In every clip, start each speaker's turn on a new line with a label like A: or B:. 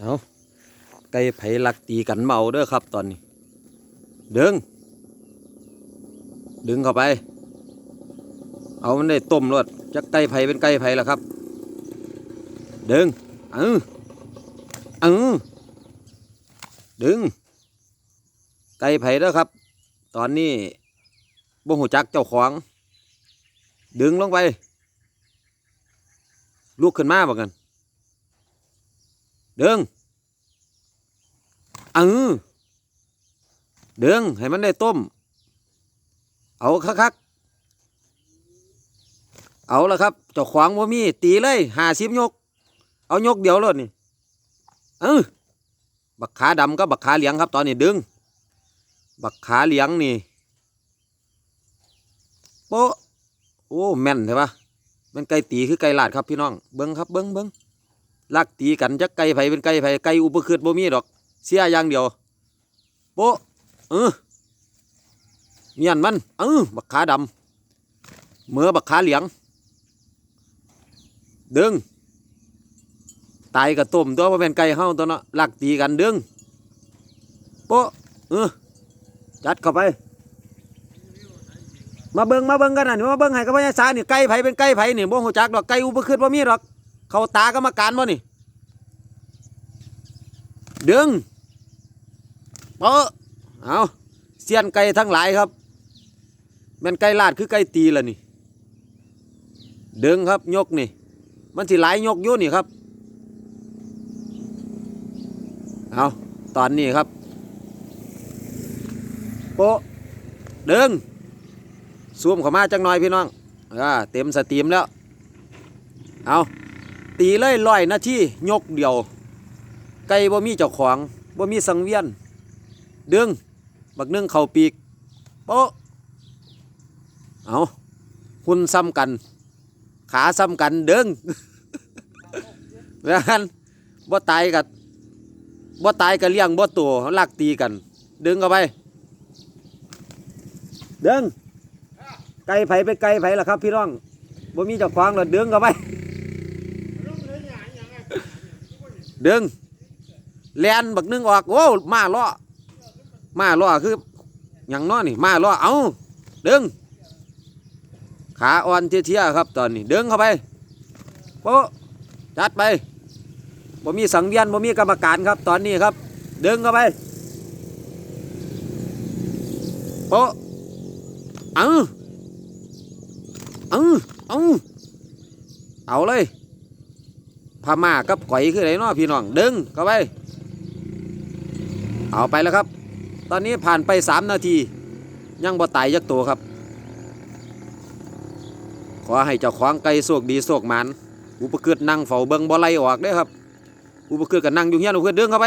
A: เอาไก่ไผลักตีกันเมาเด้อครับตอนนี้ ดึง ดึงเข้าไป เอามันได้ต้มรดจักไก่ไผเป็นไก่ไผล่ะครับ ดึงเออเออดึง ไก่ไผเด้อครับ ตอนนี้บ่หูจักเจ้าของ ดึงลงไป ลุกขึ้นมาบอกกัน ดึงเออดึงให้มันได้ต้ม เอาคักๆเอาละครับเจ้าขวางว่ามี ตีเลยหาสิบยก เอายกเดียวเลยนี่เออบักขาดำกับบักขาเหลียงครับ ตอนนี้ดึง บักขาเหลียงนี่โป๊โอ้แม่นใช่ปะมันไก่ตีคือไก่ลาดครับพี่น้องเบิ้งครับเบิ้งเบิ้ง ลักตีกันจักไก่ไผเป็นไก่ไผไก่อุปคืดบ่มีดอก เสียอย่างเดียวโปเออเมียนมันเออบักขาดำเมื่อบักขาเหลียง ดึง ตายกับต้มตัวว่าเป็นไก่เฮาตัวเนาะลักตีกันดึงโปเออจัดเข้าไป มาเบิ่งมาเบิ่งกันนะนี่มาเบิ่งให้กับพญาสานี่ไก่ไผเป็นไก่ไผนี่บ่ฮู้จักดอกไก่อุปคืดบ่มีดอก เขาตากรรมการบ่นี่ ดึงเปาะเอาเสียนไก่ทั้งหลายครับแม่นไก่ลาดคือไก่ตีล่ะนี่ ดึงครับยกนี่ มันสิหลายยกอยู่นี่ครับ เอาตอนนี้ครับโปดึงซูมเข้ามาจังหน่อยพี่น้องอ่าเต็มสตรีมแล้ว เอา ตีเลยร้อยนาทียกเดียว ไก่บ่มีเจ้าของบ่มีสังเวียน ดึง บักนึ่งเข่าปีกโปะเอาหุ่นซ้ำกัน ขาซ้ำกันดึงแล้วกันบ่ตายกับบ่ตายกับเลี้ยงบ่ตัวลักตีกัน ดึงเข้าไปดึงไก่ไผเป็นไก่ไผล่ะครับ พี่น้องบ่มีเจ้าของแล้วดึงเข้าไป ดึงแลนบักนึงออกโอ้มาล้อมาล้อคืออย่างน้อนี่ มาล้อเอาดึง ขาอ่อนเทียๆครับตอนนี้ ดึงเข้าไปโป๊จัดไปบ่มีสังเวียนบ่มีกรรมการครับตอนนี้ครับ ดึงเข้าไปโป๊เอาเอาเอาเอาเลย พม่ากับก๋อยคือไรเนาะพี่น้องดึงเข้าไป เอาไปแล้วครับ ตอนนี้ผ่านไปสามนาที ยังบ่ตายยักตัวครับ ขอให้เจ้าของไก่โศกดีโศกหมันอุปเกิดนั่งเฝ้าเบิงบ่ไล่ออกเด้ครับ อุปเกิดกับนั่งอยู่เฮียนอุปเกิดเดินเข้าไป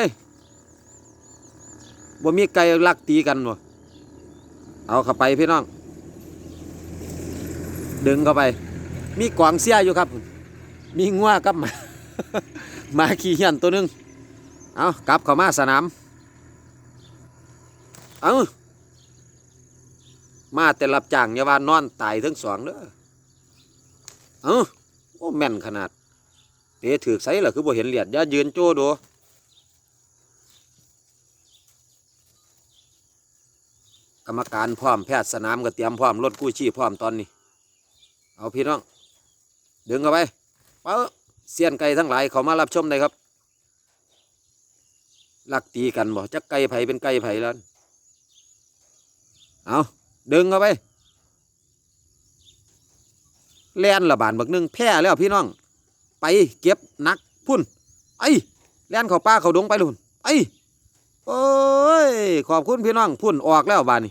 A: บ่มีไก่ลักตีกันวะเอาเข้าไปพี่น้อง ดึงเข้าไป มีกวางเสียอยู่ครับ มีงัวกับหมา มาขี่เฮียนตัวหนึง เอากลับเข้ามาสนาม เอามาแต่รับจ้างอย่าว่านอนตายทั้งสองเด้อเอ้าโอ้แม่นขนาดเตะถือไสล่ะคือบ่เห็นเหรียญอย่ายืนโจ้ดูกรรมการพร้อมแพทย์สนามก็เตรียมพร้อมรถกู้ชีพพร้อมตอนนี้ เอาพี่น้อง ดึงเข้าไปเป้า เสี้ยนไก่ทั้งหลายเขามารับชมได้ครับลักตีกันบ่จักไก่ไผเป็นไก่ไผแล้วเอาดึงเข้าไปแล่นละบานบักหนึงแพ้แล้วพี่น้อง ไปเก็บนักพุ่นไอ้แล่นเขาป่าเขาดงไปลุนไอ้โอ้ยขอบคุณพี่น้องพุ่นออกแล้วบานนี